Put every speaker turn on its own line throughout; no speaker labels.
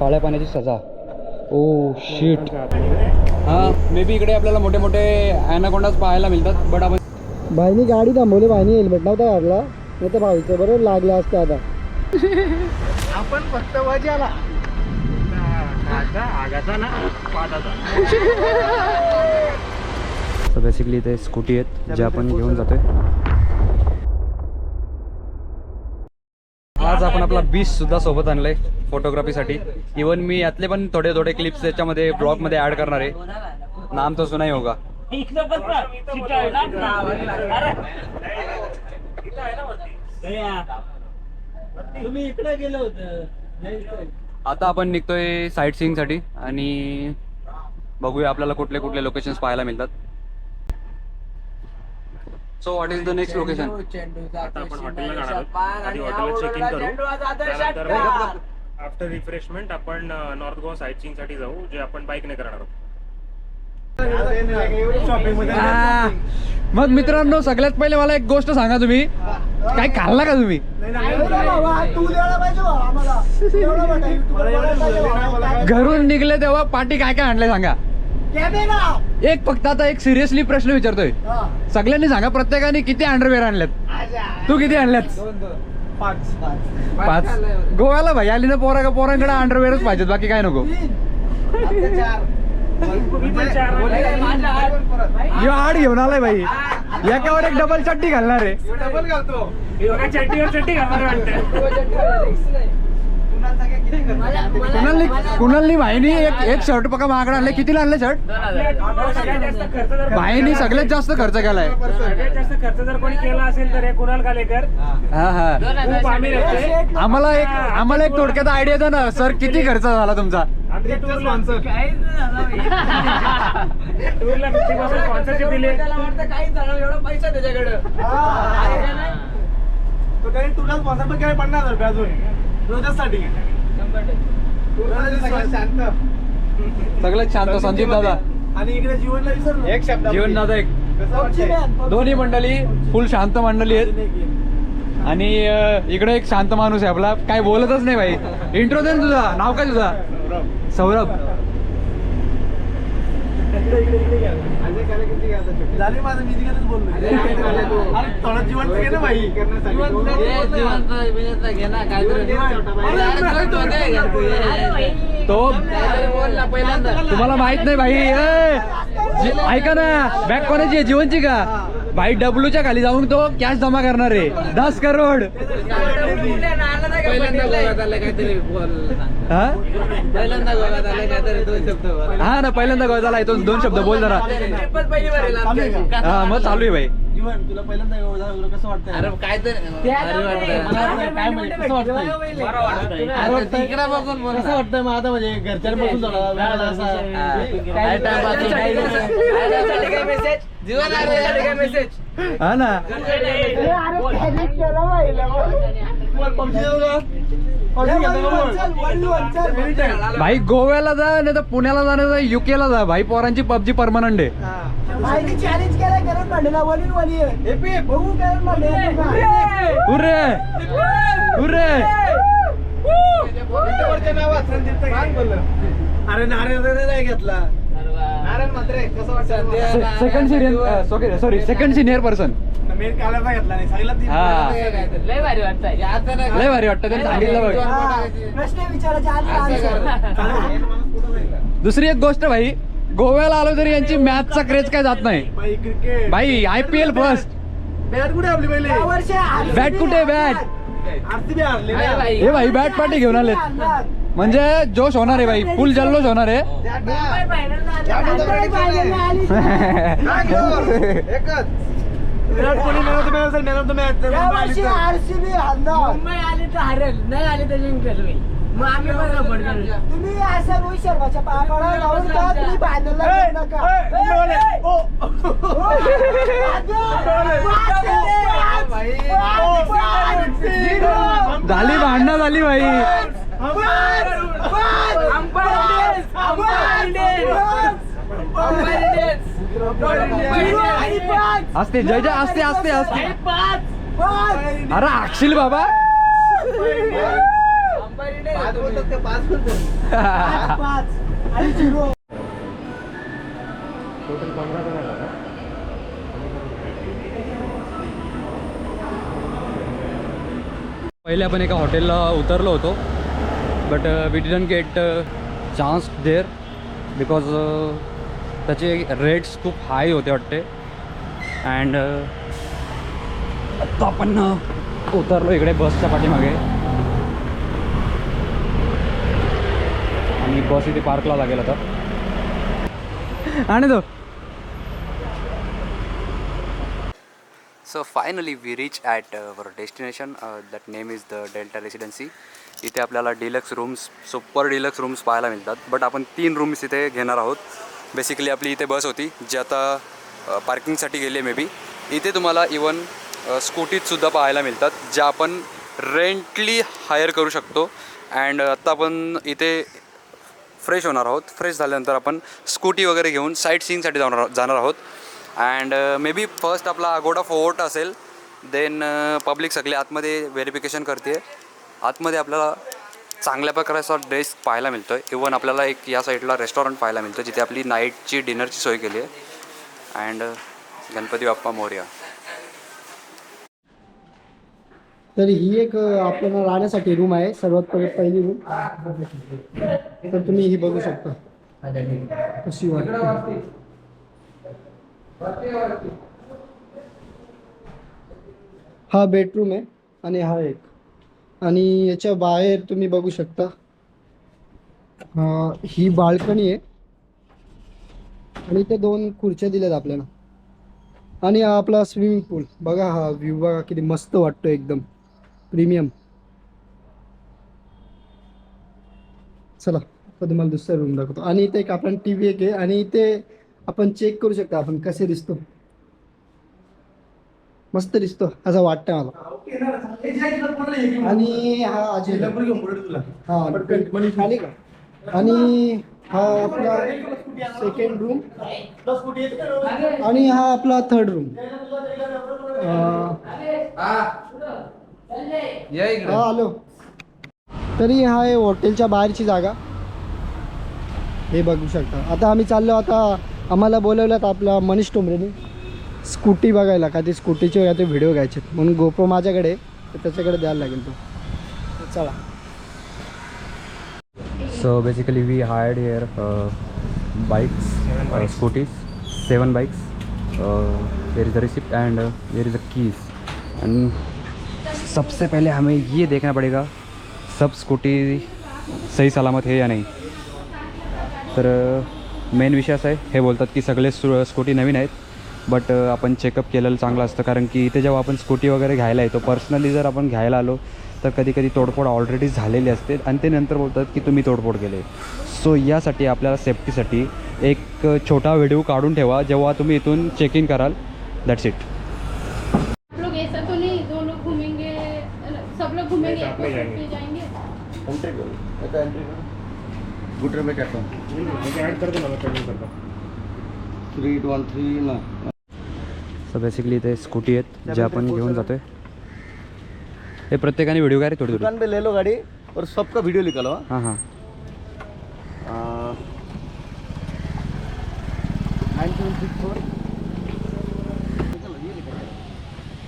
काळ्या पाण्याची सजा. ओ शीट हां मे बी इकडे आपल्याला मोठे मोठे ॲनाकोंडाच पाहायला मिळतात बट आपण
भाईनी गाडी थांबवली भाईनी हेल्मेट नव्हता काढला नाही तर भाईचं बरोबर लागलं असतं आता.
आपण फक्त वजाला. आगाचा ना
सो बेसिकली ते स्कूटी आहेत जे आपण घेऊन जातोय. आपण आपला बीच सुद्धा सोबत आणलंय फोटोग्राफीसाठी इवन मी यातले पण थोडे थोडे क्लिप्स त्याच्यामध्ये ब्लॉगमध्ये ऍड करणार आहे. नाम तो सुनाई होगा. आता आपण निघतोय साईट सीइंगसाठी आणि बघूया आपल्याला कुठले कुठले लोकेशन्स पाहायला मिळतात. So what is the next location
आता आपण हॉटेलला जाणार आहोत. आधी हॉटेलला चेक इन करू. त्यानंतर आफ्टर रिफ्रेशमेंट आपण नॉर्थ गोवा साईट सीइंगसाठी जाऊ जे आपण बाईकने करणार आहोत.
आ, मग मित्रांनो सगळ्यात पहिले मला एक गोष्ट सांगा तुम्ही. काय खाल्ला का तुम्ही. घरून निघले तेव्हा पाठी काय काय आणले सांगा. एक फक्त आता एक सिरियसली प्रश्न विचारतोय.
हा.
सगळ्यांनी सांगा प्रत्येकाने किती अंडरवेअर आणल्यात तू किती आणल्यात
पाच.
पाच. गोव्याला भाई आली ना पोरा पोरांकडे अंडरवेअरच पाहिजेत बाकी काय नको.
तीन. आता चार.
यो आड घेऊन आलाय भाई. एकावर एक डबल चट्टी घालणार आहे.
डबल घालतो.
चट्टीवर चट्टी घालणार वाटतं
कुणालनी कुणालनी भाईनी एक एक शर्ट पका महागडा आणले कितीला आणले शर्ट? भाईनी सगळ्यात जास्त खर्च केलाय.
सगळ्यात जास्त खर्च जर कोणी केला असेल तर हे कुणाल कालेकर
हा. हा
खूप आमिर आहेत
आम्हाला एक आम्हाला एक थोडक्यात आयडिया द्या ना. सर किती खर्च झाला तुमचा?
तुला स्पॉन्सर पण काय पन्नास रुपये अजून. रोजसाठी. शांत.
सगळ्यात शांत संदीप दादा.
आणि इकडे जीवनला विसरलो एक शब्द
जीवन दादा एक. दोन्ही मंडळी फुल शांत मंडळी आहेत. आणि इकडे एक शांत माणूस आहे आपला. काय बोलतच नाही भाई. इंट्रो दे तुझा. नाव काय तुझा? सौरभ.
झाले माझं मी तिकडे बोललो अरे थोडं जिवंत घे ना भाई
तो तुम्हाला माहीत नाही भाई ऐका ना बॅग कोणाची आहे जीवनची का? भाई डब्ल्यूच्या खाली जाऊन तो कॅश जमा करणार आहे. दस करोड. हा? हा ना पहिल्यांदा गोव्यात आलाय तो दोन शब्द बोल जरा. हा मग चालू आहे भाई.
जीवन तुला पहिल्यांदा झालं, कसं वाटतंय?
अरे काय तर
काय म्हणजे कसं मग आता म्हणजे घरच्यांपासून थोडा
हा ना. भाई गोव्याला जा नाही तर पुण्याला जा नाही तर युकेला जा भाई पोरांची पबजी परमनंट आहे
भाईने चॅलेंज केला गरम भांडेला वलीन वली आहे. बघू गरम भांडे
उरे उरे
अरे नारायण नाही घेतला नारायण मात्र कसं वाटतं
second senior sorry second senior person
main कालाचा घेतला नाही सांगितलं ती
हा.
लय भारी ना-
लय भारी वाटतं त्यांनी सांगितलं बघ.
हा, प्रश्न विचारायचे.
दुसरी एक गोष्ट भाई गोव्याला आलो तरी यांची मॅचचा क्रेज काय जात नाही. भाई I P L first
bat कुठे आपली पहिले?
बॅट कुठे बॅट हे भाई बॅट पार्टी घेऊन आलेत
आणणार.
म्हणजे जोश होणार आहे भाई फुल जल्लोष होणार आहे
आली.
Virat Kohli man of the match man of the match
RCB हारणार
Mumbai आली तर हरेल नाही आली तर जिंकेल मग आम्ही पण सपोर्ट करू
तुम्ही असं रोहित शर्माच्या पायापडा लावून का? तुम्ही फायनलला येऊ नका. हो.
झाली भांडणं झाली भाई. असते जय जय असते असते असते अरे अक्षिल बाबा.
टोटल पंधरा जण आहेत आता.
पहिले आपण एका हॉटेलला उतरलो होतो but we didn't get chance there because त्याचे रेट्स खूप हाय होते वाटते. अँड आत्ता आपण uh, उतरलो इकडे बसच्या पाठीमागे. आणि बस इथे पार्कला लागेल आता. आणि तो?
So finally we reach at uh, our destination. Uh, that name is the Delta Residency. इथे आपल्याला deluxe rooms super deluxe rooms पाहायला मिळतात. बट आपण तीन रूम्स इथे घेणार आहोत. बेसिकली आपली इथे बस होती जी आता पार्किंगसाठी गेली आहे मे बी इथे तुम्हाला इवन स्कूटीजसुद्धा पाहायला मिळतात ज्या आपण रेंटली हायर करू शकतो. अँड आत्ता आपण इथे फ्रेश होणार आहोत. फ्रेश झाल्यानंतर आपण स्कूटी वगैरे घेऊन साईट सीईंगसाठी जाणार जाणार आहोत. अँड मे बी फर्स्ट आपला अगोडा फोर्ट असेल. देन पब्लिक uh, सगळे आतमध्ये व्हेरिफिकेशन करते आतमध्ये आपल्याला चांगल्या प्रकारचा ड्रेस पाहायला मिळतो आहे इवन आपल्याला एक या साईडला रेस्टॉरंट पाहायला मिळतं जिथे आपली नाईटची डिनरची सोय केली आहे. And uh, Ganpati Bappa Morya.
तर ही एक आपल्याला राहण्यासाठी रूम आहे सर्वात पहिली रूम तर तुम्ही ही बघू शकता. कशी वाटते. हा बेडरूम आहे आणि हा एक. आणि याच्या बाहेर तुम्ही बघू शकता ही बाल्कनी आहे. आणि ते दोन खुर्च्या दिल्यात आपल्याला. आणि हा आपला स्विमिंग पूल बघा हा व्ह्यू बघा किती मस्त वाटतो एकदम. प्रीमियम. चला आता तुम्हाला दुसरा रूम दाखवतो. आणि इथे एक आपण टी व्ही एक आहे आणि इथे आपण चेक करू शकतो आपण कसे दिसतो. मस्त दिसतो असं वाटतं मला. आणि हा अजय हा खाली का? आणि हा आपला सेकंड रूम आणि हा आपला थर्ड रूम हा आलो. तरी हा आहे हॉटेलच्या बाहेरची जागा. हे बघू शकता. आता आम्ही चाललो आता आम्हाला बोलवलं आपला मनीष टोंबरेने स्कूटी बघायला का ते स्कूटीचे ते व्हिडिओ घ्यायचे म्हणून गोप्रो माझ्याकडे तर त्याच्याकडे द्यायला लागेल तो. चला.
So basically, we hired here uh, bikes, uh, scooters, seven bikes. Uh, there is a receipt and uh, there सबसे पहले हमें ये देखना पड़ेगा सब स्कूटी सही सलामत है या नहीं। तर मेन विषय असा आहे हे बोलतात की सगळे सु स्कूटी नवीन आहेत बट आपण चेकअप केलेलं चांगलं असतं कारण की इथे जेव्हा आपण स्कूटी वगैरे घ्यायला येतो पर्सनली जर आपण घ्यायला आलो तर कधी कधी तोडफोड ऑलरेडी झालेली असते आणि ते नंतर बोलतात की तुम्ही तोडफोड केले. सो यासाठी आपल्याला सेफ्टीसाठी एक छोटा व्हिडिओ काढून ठेवा जेव्हा तुम्ही इथून चेक इन कराल दॅट्स इट
आप लोग ऐसा तो नहीं दो लोग घूमेंगे सब
गुटर में हूँ
ऍड करतो ना पेमेंट करतो
थ्री वन थ्री ना।
सो बेसिकली ते स्कूटी आहेत जे आपण घेऊन जातोय. हे प्रत्येकाने व्हिडिओ काय रे थोडी थोडी.
दुकान पे ले लो गाड़ी और सबका वीडियो निकालो
हां. हां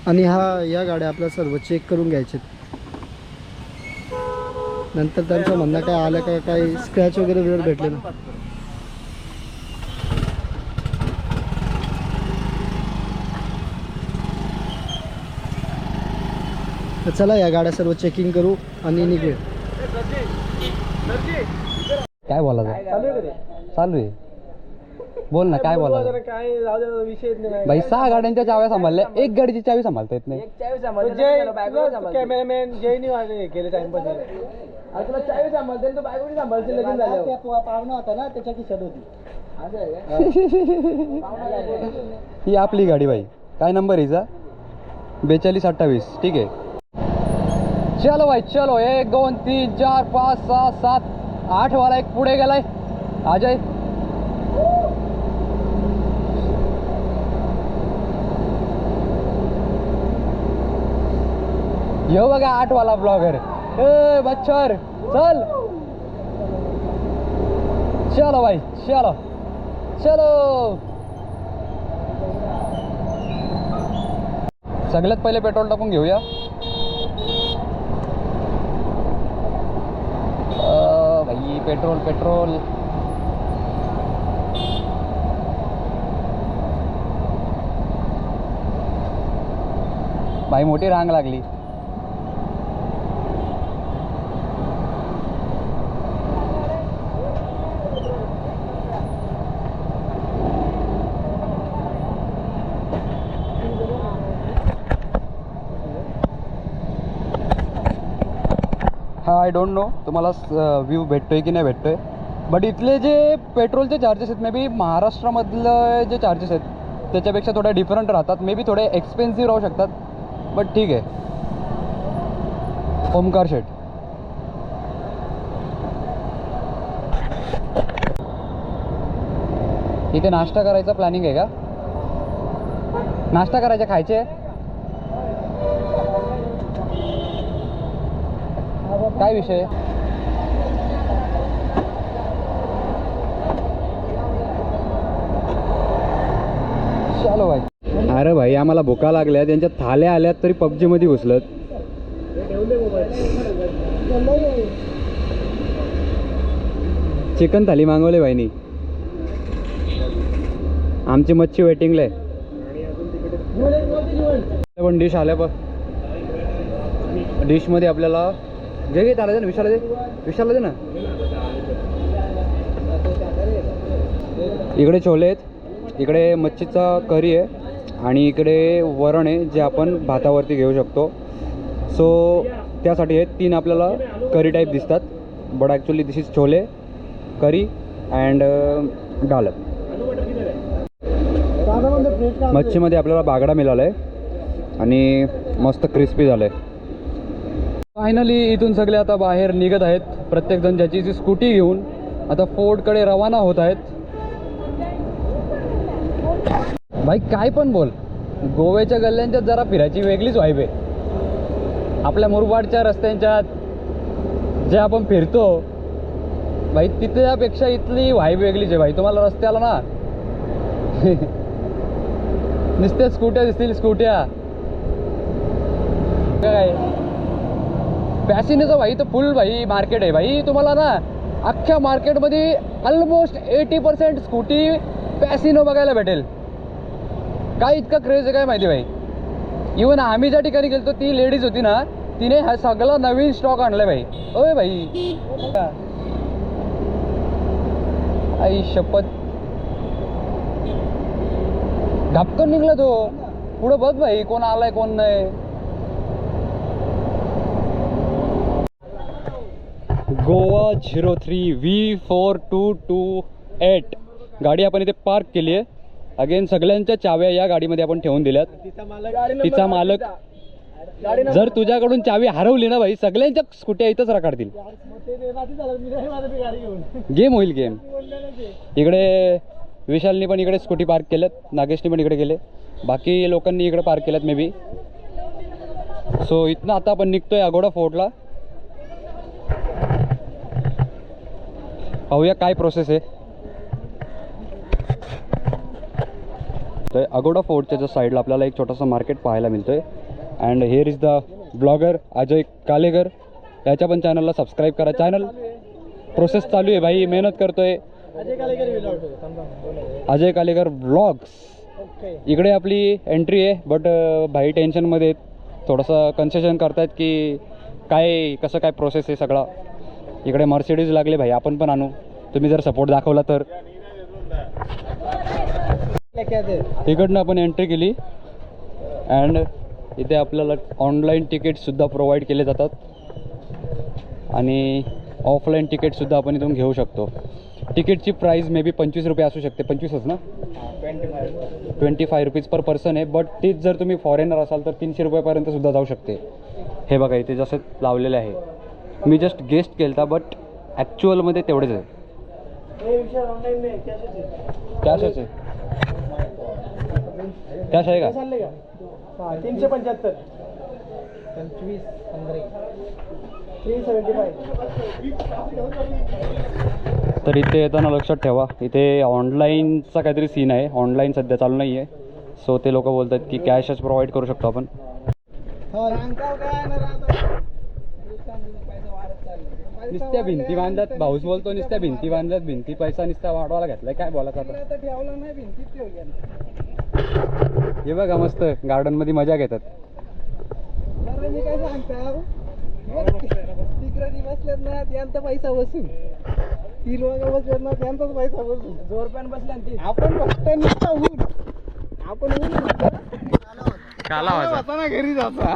आणि हा या गाड्या आपल्या सर्व चेक करून घ्यायचे नंतर त्यांचं म्हणणं काय आलं का काही स्क्रॅच वगैरे वेळ भेटले ना तर चला या गाड्या सर्व चेकिंग करू आणि निघूया
काय बोलायचं चालू आहे बोल ना काय बोलायचं
काय विषय
भाई सहा गाड्यांच्या चाव्या सांभाळल्या एक गाडीची चावी सांभाळता येत नाही
कॅमेरामॅन जयनी गेले तुला चावी सांभाळते तू सांभाळते लगीन पाहुणा होता ना त्याच्या खिशात होती.
ही आपली गाडी भाई काय नंबर हिचा? बेचाळीस अठ्ठावीस. ठीक आहे. चलो भाई चलो. एक दोन तीन चार पाच सहा सात आठ वाला एक पुढे गेलाय. अजय यो बघा आठ वाला ब्लॉगर ए बच्चर चल. चलो भाई चलो. चलो. सगळ्यात पहिले पेट्रोल टाकून घेऊया. अ, भाई पेट्रोल पेट्रोल. भाई मोठी रांग लागली हा आय डोंट नो तुम्हाला व्ह्यू भेटतोय की नाही भेटतोय. बट इथले जे पेट्रोलचे चार्जेस आहेत मे बी महाराष्ट्रामधलं जे चार्जेस आहेत त्याच्यापेक्षा थोडे डिफरंट राहतात. मे बी थोडे एक्सपेन्सिव्ह राहू शकतात. बट ठीक आहे. ओमकार शेट इथे नाश्ता करायचा प्लॅनिंग आहे का? नाश्ता करायचा खायचे? काय विषय? चालो भाई. अरे भाई आम्हाला भुका लागल्या. त्यांच्या थाल्या आल्यात तरी पबजी मध्ये घुसलत. चिकन थाली मागवले भाईनी. आमची मच्छी वेटिंगला आहे. पण डिश आल्या बघ डिशमध्ये आपल्याला जे घे त्याला दे ना विशाला दे विशाला दे ना? इकडे छोले आहेत. इकडे मच्छीचा करी आहे आणि इकडे वरण आहे जे आपण भातावरती घेऊ शकतो. सो त्यासाठी हे तीन आपल्याला करी टाईप दिसतात. But actually this is chole curry and dal मच्छीमध्ये आपल्याला बागडा मिळाला आहे आणि मस्त क्रिस्पी झालं आहे फायनली इथून सगळे आता बाहेर निघत आहेत. प्रत्येकजण ज्याची जी स्कूटी घेऊन आता फोर्टकडे रवाना होत आहेत. भाई काय पण बोल. गोव्याच्या गल्ल्यांच्यात जरा फिरायची वेगळीच वाईब आहे. आपल्या मुरबाडच्या रस्त्यांच्या जे आपण फिरतो भाई तिथल्यापेक्षा इथली वाईब वेगळीच आहे. भाई तुम्हाला रस्त्याला ना? नुसत्या स्कूट्या दिसतील स्कूट्या. काय? पॅसिनीचं भाई तर फुल भाई मार्केट आहे भाई। तुम्हाला ना अख्ख्या मार्केटमध्ये ऑलमोस्ट एटी पर्सेंट स्कूटी पॅसिनो बघायला भेटेल। काय इतका क्रेज आहे काय माहिती भाई? इवन आम्ही ज्या ठिकाणी गेलतो ती लेडीज होती ना तिने हा सगळा नवीन स्टॉक आणलाय भाई। ओय भाई। आई शपथ। घापकन निघला तो। पुढं बघ भाई कोण आलाय कोण नाही। Goa zero three V four two two eight. गाडी आपण इथे पार्क केली आहे. अगेन सगळ्यांच्या चाव्या या गाडीमध्ये आपण ठेवून दिल्यात. तिचा मालक जर तुझ्याकडून चावी हरवली ना भाई सगळ्यांच्या स्कुट्या इथंच राखाडतील. गेम होईल गेम इकडे विशालनी पण इकडे स्कूटी पार्क केल्यात. नागेशनी पण इकडे गेले बाकी लोकांनी इकडे पार्क केल्यात मे बी सो इथनं आता आपण निघतोय अगोडा फोर्टला पाहूया काय प्रोसेस आहे. तर अगोडा फोर्टच्या ज्या साईडला आपल्याला एक छोटंसं मार्केट पाहायला मिळतोय. And here is the blogger Ajay Kalekar. त्याच्या पण चॅनलला सबस्क्राईब करा. चॅनल प्रोसेस चालू आहे भाई. मेहनत करतोय. अजय कालेकर ब्लॉग्स इकडे आपली एंट्री आहे बट भाई टेन्शनमध्ये आहेत. थोडंसं कन्सेशन करतायत की काय कसं काय प्रोसेस आहे सगळा. इकडे मर्सिडीज लागले भाई आपण पण आणू. तुम्ही जर सपोर्ट दाखवला तर. तिकडनं आपण एंट्री केली. अँड इथे आपल्याला ऑनलाईन तिकीटसुद्धा प्रोव्हाइड केले जातात. आणि ऑफलाईन तिकीटसुद्धा आपण इथून घेऊ शकतो. तिकीटची प्राईस मे बी पंचवीस रुपये असू शकते. पंचवीसच ना? Twenty five rupees per person आहे. बट तीच जर तुम्ही फॉरेनर असाल तर तीनशे रुपयापर्यंतसुद्धा जाऊ शकते. हे बघा इथे जसं लावलेलं आहे. मी जस्ट गेस्ट केलता बट ॲक्च्युअलमध्ये तेवढेच आहे. कॅशच आहे. कॅश आहे का?
तीनशे पंच्याहत्तर. पंचवीस थ्री सेवन्टी फाय
तर इथे येताना लक्षात ठेवा इथे ऑनलाईनचा काहीतरी सीन आहे. ऑनलाईन सध्या चालू नाही आहे सो ते लोक बोलतात की कॅशच प्रोव्हाइड करू शकतो आपण. नुसत्या भिंती बांधल्यात भाऊस बोलतो नुसत्या भिंती बांधल्यात भिंती पैसा नुसता वाढवायला घेतलाय काय बोलायचं आता? हे बघा मस्त गार्डनमध्ये मजा घेतात.
मी काय सांगतो तिकडे ती बसल्यात ना त्यांचा पैसा वसूल ती लोक बसल्यात ना त्यांचाच पैसा वसूल जोर पण बसल्या आपण फक्त नुसता ऊन. आपण ऊन.
काला
ना घरी जाता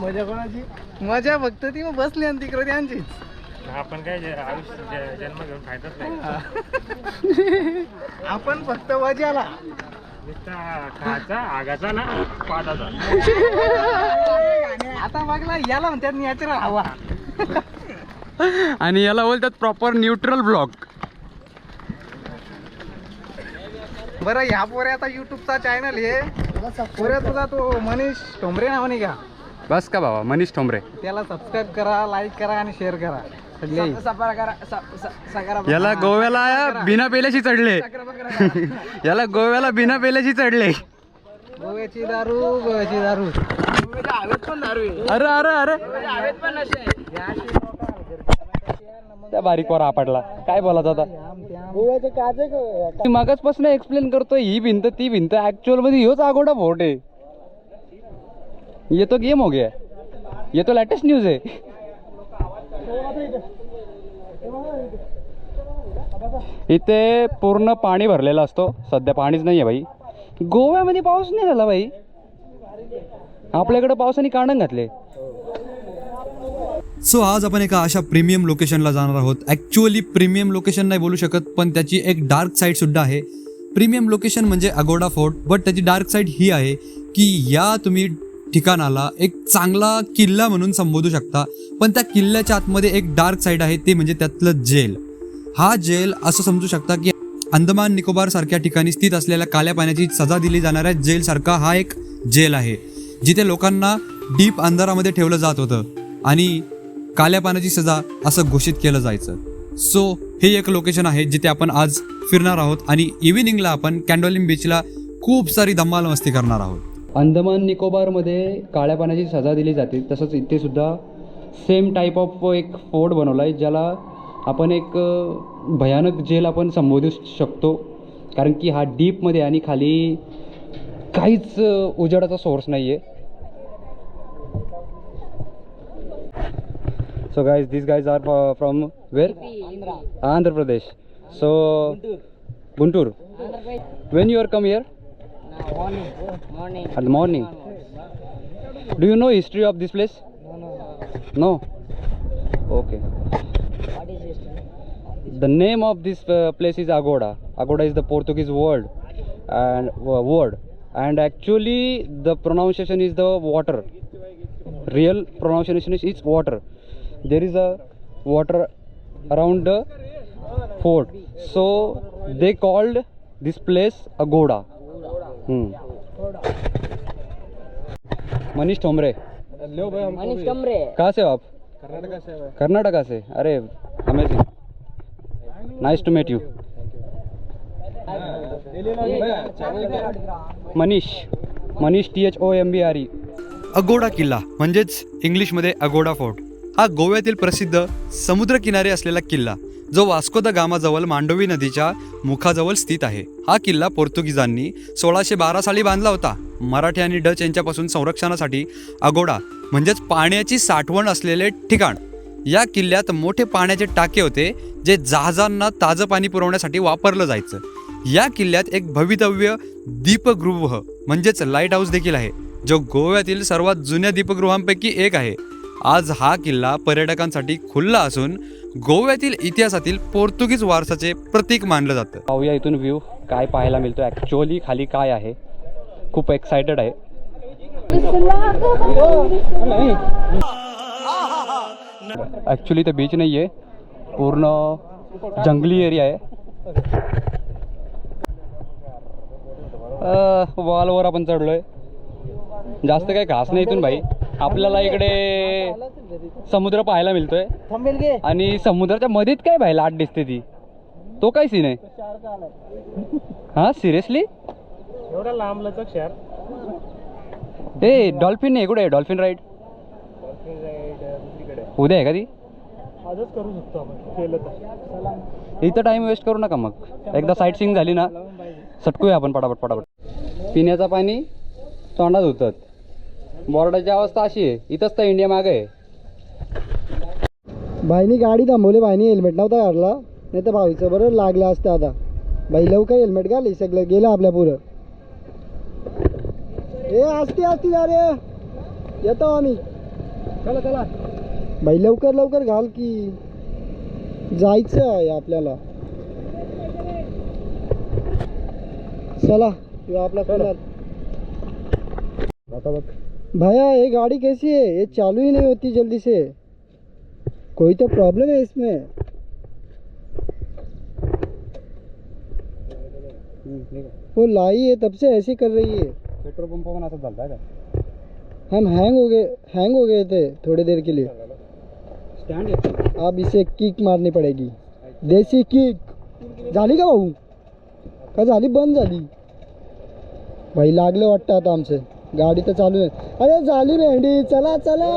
मजा कोणाची? मजा फक्त ती मग बसली आणि तिकडे त्यांचीच
आपण काय आयुष्य जन्म घेऊन फायदाच नाही.
आपण फक्त मजाला
आगाचा ना पादाचा.
आता बघला याला म्हणतात नॅचरल हवा.
आणि याला बोलतात प्रॉपर न्यूट्रल ब्लॉक
बरं ह्या पोऱ्या आता युट्यूबचा चॅनल हे. पोऱ्या तुझा तो मनीष ठोंबरे नावाने घ्या.
बस का बाबा? मनीष ठोंबरे.
त्याला सबस्क्राईब करा लाईक करा आणि शेअर करा. सगळे
याला गोव्याला बिना पेल्याशी चढले. याला गोव्याला बिना पेल्याशी चढले.
गोव्याची दारू गोव्याची दारू.
अरे अरे अरे. त्या बारीक वर आपटला. काय बोलायचं आता
गोव्याचे काचे
मगच एक्सप्लेन करतोय ही भिंत ती भिंत ऍक्च्युअलमध्ये ह्योच आगोडा फोर्ट आहे. ये तो गेम हो गया ये तो लेटेस्ट न्यूज है। इथे पूर्ण पाणी भरलेला असतो. सध्या पाणीच नाही आहे भाई. गोव्यामध्ये पाऊस नाही झाला भाई. आपल्याकडे पावसाने काढून घातले.
सो आज आपण एका अशा प्रीमियम लोकेशनला जाणार आहोत. ॲक्च्युअली प्रीमियम लोकेशन नाही बोलू शकत पण त्याची एक डार्क साईड सुद्धा आहे. प्रीमियम लोकेशन म्हणजे अगोडा फोर्ट बट त्याची डार्क साईड ही आहे की या तुम्ही ठिकाणाला एक चांगला किल्ला म्हणून संबोधू शकता. पण त्या किल्ल्याच्या आतमध्ये एक डार्क साईड आहे ते म्हणजे त्यातलं जेल. हा जेल असं समजू शकता की अंदमान निकोबार सारख्या ठिकाणी स्थित असलेल्या काल्या पाण्याची सजा दिली जाणाऱ्या जेल सारखा हा एक जेल आहे जिथे लोकांना डीप अंधारामध्ये ठेवलं जात होतं आणि काल्या पाण्याची सजा असं घोषित केलं जायचं. सो हे एक लोकेशन आहे जिथे आपण आज फिरणार आहोत आणि इव्हिनिंगला आपण कॅन्डोलिम बीचला खूप सारी धम्माल मस्ती करणार आहोत.
अंदमान निकोबारमध्ये काळ्या पाण्याची सजा दिली जाते. तसंच इथे सुद्धा सेम टाईप ऑफ एक फोर्ट बनवला आहे ज्याला आपण एक भयानक जेल आपण संबोधू शकतो. कारण की हा डीपमध्ये आणि खाली काहीच उजेडाचा सोर्स नाही आहे so guys this guys are from where Andhra Pradesh so Guntur when you are come here
Morning.
at the morning. Do you know history of this place? No. No. No. Okay.
What is this?
The name of this uh, place is Agoda. Agoda is the Portuguese word and uh, word, and actually the pronunciation is the water. Real pronunciation is it's water. There is a water around the fort, so they called this place Agoda. Manish Thombre
Manish Kamre.
कहाँ से हो आप? कर्नाटका से अरे amazing nice to meet you Manish. Manish T H O M B R E
Aguada किल्ला म्हणजेच इंग्लिशमध्ये Agoda fort. हा गोव्यातील प्रसिद्ध समुद्रकिनारी असलेला किल्ला जो वास्को द गामाजवळ मांडोवी नदीच्या मुखाजवळ स्थित आहे. हा किल्ला पोर्तुगीजांनी सोळाशे बारा साली बांधला होता. मराठी आणि डच यांच्यापासून संरक्षणासाठी अगोडा म्हणजेच पाण्याची साठवण असलेले ठिकाण. या किल्ल्यात मोठे पाण्याचे टाके होते जे जहाजांना ताजं पाणी पुरवण्यासाठी वापरलं जायचं. या किल्ल्यात एक भवितव्य दीपगृह म्हणजेच लाइट हाऊस देखील आहे जो गोव्यातील सर्वात जुन्या दीपगृहांपैकी एक आहे. आज हा किल्ला पर्यटकांसाठी खुल्ला असून गोव्यातील इतिहासातील पोर्तुगीज वारसाचे प्रतीक मानलं जातं.
पाहूया इथून व्ह्यू काय पाहायला मिळतो ॲक्च्युअली खाली काय आहे? खूप एक्सायटेड आहे. ॲक्च्युली ते बीच नाही आहे पूर्ण जंगली एरिया आहे. वॉलवर आपण चढलोय. जास्त काही घास नाही इथून भाई. आपल्याला इकडे समुद्र पाहायला मिळतोय. आणि समुद्राच्या मध्येच काय भाई लाट दिसते ती? तो काय सीन आहे? हा सिरियसली
एवढा लांब लचक शहर
ए डॉल्फिन आहे? कुठे डॉल्फिन राईड उद्या आहे का ती?
आजच करू शकतो आपण. केलं तर.
इथं टाइम वेस्ट करू नका मग. एकदा साईट सीइंग झाली ना सटकूया आपण पटापट पटापट. पिण्याचं पाणी तोंडात होतात बोर्डाची अवस्था अशी आहे इथंच तर इंडिया मागे आहे.
भाईनी गाडी थांबवली भाईनी हेल्मेट नव्हता काढला नाही तर भाईचं बरं लागलं असतं आता. भाई लवकर हेल्मेट घाली सगळं गेलं आपल्या पुरं ए असती असती जा रे. येतो आम्ही.
चला चला.
भाई लवकर लवकर घाल की. जायचं आहे आपल्याला. चला ह्यो आपला
आता बघ.
भैया ये गाड़ी कैसी है? ये चालू ही नहीं होती जल्दी से। कोई तो प्रॉब्लम है इसमें। वो लाई है तब से ऐसी कर रही है।
पेट्रोल पंप पण असं झालं का
हम हैंग हो गए हैंग हो गए थे थोड़ी देर के लिए।
स्टँड
अब इसे किक मारनी पड़ेगी। देसी किक झाली का भाऊ का झाली बंद झाली भाई लागलं वाटतं आता आमचं गाडी तर चालू आहे. अरे झाली भेंडी चला चला.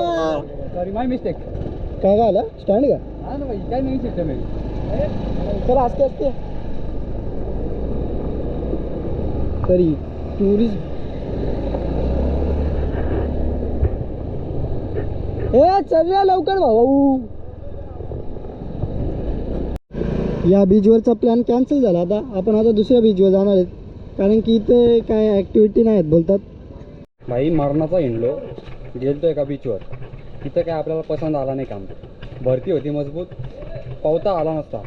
सॉरी माय मिस्टेक
काय का आला स्टँड का?
हा ना भाई काय सिस्टम आहे.
चला आस्ते आस्ते. तरी टुरिस्ट ए चल लवकर भाऊ. या बीचवरचा प्लॅन कॅन्सल झाला आता. आपण आता दुसऱ्या बीचवर जाणार आहेत. कारण की इथे काय ॲक्टिव्हिटी नाही आहेत बोलतात.
भाई मरणाचा हिंडलो गेलतो एका बीचवर तिथं काय आपल्याला पसंत आला नाही काम. भरती होती मजबूत पावता आला नसता.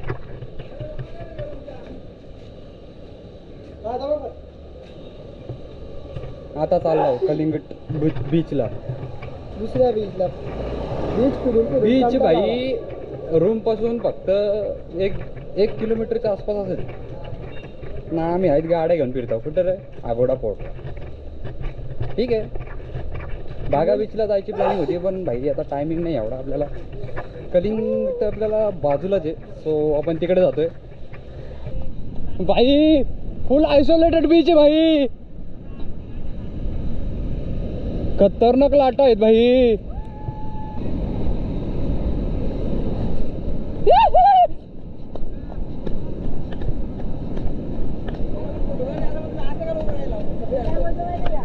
आता चाललो कलिंगट बीच बीचला
दुसऱ्या बीचला बीच
बीच. भाई रूमपासून फक्त एक एक किलोमीटरच्या आसपास असेल. ना आम्ही आहेत गाड्या घेऊन फिरतो. कुठं रे? आगोडा पोर्ट ठीक आहे. बागा बीचला जायची प्लॅनिंग होती पण भाई आता टायमिंग नाही एवढा आपल्याला. कलिंग तर आपल्याला बाजूलाच आहे सो आपण तिकडे जातोय. भाई फुल आयसोलेटेड बीच आहे भाई. खतरनाक लाटा आहेत भाई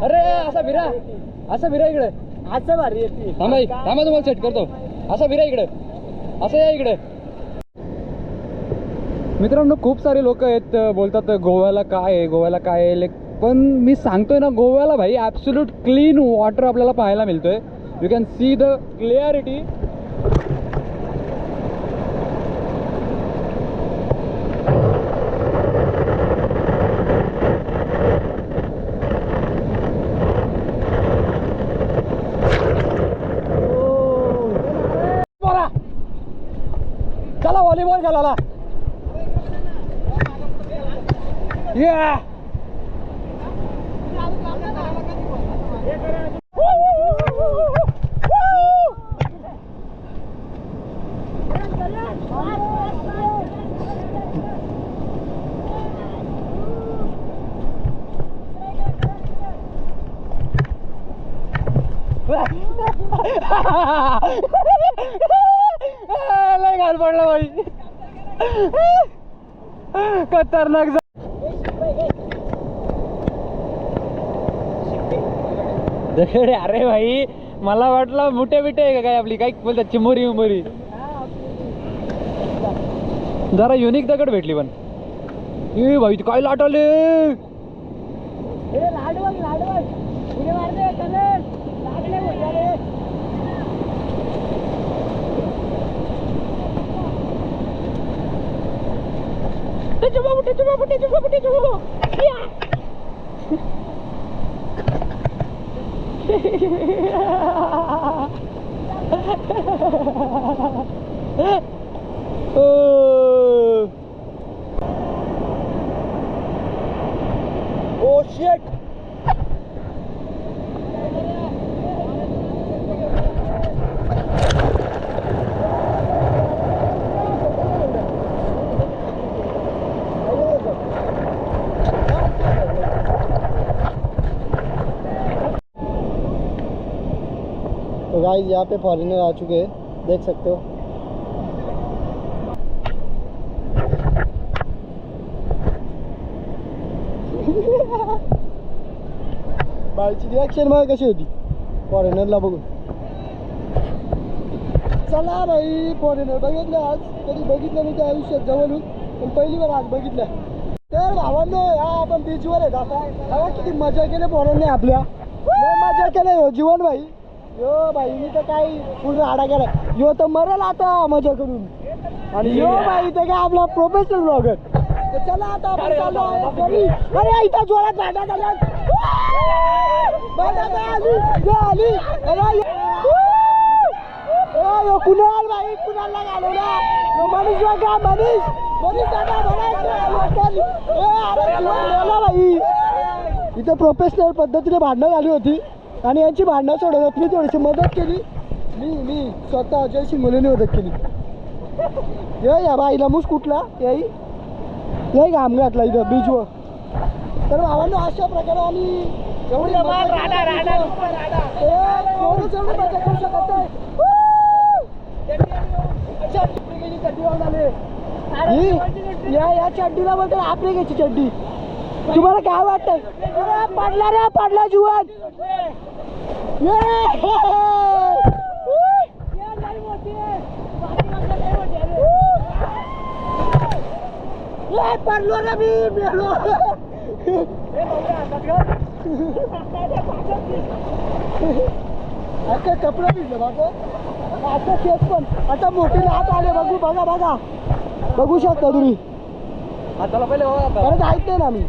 अरे असा फिरा असा फिरा इकडे.
असं भारी येते
थांबा थांबा तुम्हाला सेट करतो. असा फिरा इकडे. असं या इकडे. मित्रांनो खूप सारे लोक आहेत अं, बोलतात गोव्याला काय आहे? गोव्याला काय आहे? लाईक पण मी सांगतोय ना गोव्याला भाई ॲब्सोल्यूट क्लीन वॉटर आपल्याला पाहायला मिळतोय. You can see the clarity चला व्हॉलीबॉल खेळायला Yeah! लय घाल पडला भाई खतरनाक दगड अरे भाई मला वाटलं मोठे बिटे आहे का काय आपली? काय बोलतात चिमोरी उमोरी. जरा युनिक दगड भेटली पण. ए भाई 대줘 바보 대줘 바보 대줘 바보 대줘 야! 어... 오, 쉣!
गाइस यहाँ पे फॉरेनर आ चुके हैं देख सकते हो। बाईची रिॲक्शन मला कशी होती? फॉरेनरला बघून चला भाई फॉरेनर बघितलं आज। कधी बघितलं नाही त्या आयुष्यात जवळून. पण पहिली वेळ आज बघितलं. तर भावांनो या आपण बीचवर आहे आता. किती मजा केली फॉरेनने आपल्या. मजा केलं हो जीवन भाई. यो भाई मी तर काही पूर्ण आडा केलाय. यो तर मरेल आता मजा करून आणि यो बाई तर काय आपला प्रोफेशनल ब्लॉगर चला आता आपण चाललो घरी. अरे इथं जोरात भांडा झाला भांडा आली आली. अरे कुणाल भाई कुणालला घालवला? यो मनीष बघा मनीष? मनीष दादा भरायचं अरे भाई इथं प्रोफेशनल पद्धतीने भांडणं झाली होती. आणि यांची भांडणं सोडवत मी थोडीशी मदत केली. मी मी स्वतः अजयशी मुलीने मदत केली. ये या बाईला मुस कुठला? याई. लय घाम घातला इथं बीचवर तर भावांनो अशा प्रकारे आम्ही एवढी करू शकत. नाही. या या चड्डीला बोलतो आपली घ्यायची चड्डी. तुम्हाला काय वाटतंय? पडला रे पडला जुवान. पडलो रे मी मेलो आता कपडे भिजले माझं आता केस पण आता मोठे हात आले बघू बघा बघा बघू शकता तुम्ही
हाताला पहिले.
परत ऐकते ना मी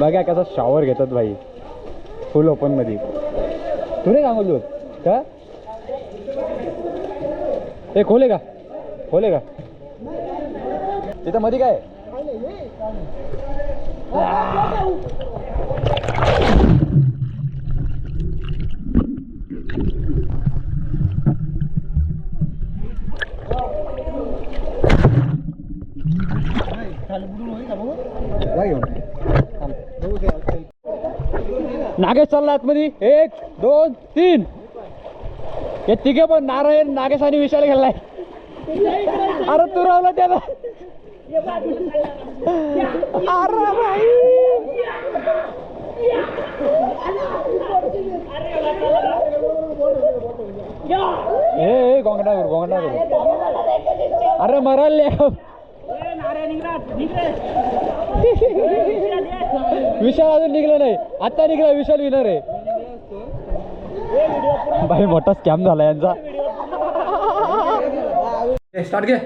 बघा कसा शॉवर घेतात भाई. फुल ओपनमध्ये. तू नाही सांगू तू का? ते खोले का? खोले का? तिथं मध्ये काय? नागेश चालला आतमध्ये एक दोन तीन. हे तिघे पण नारायण नागेश आणि विशाल गेलाय. अरे तू रावला त्याला. अरे भाई ए गोंगडा गोंगडा अरे मराल विशाल अजून निघला नाही. आता निघला विशाल विनर आहे. भाई मोठा स्कॅम झाला यांचा. स्टार्ट घे.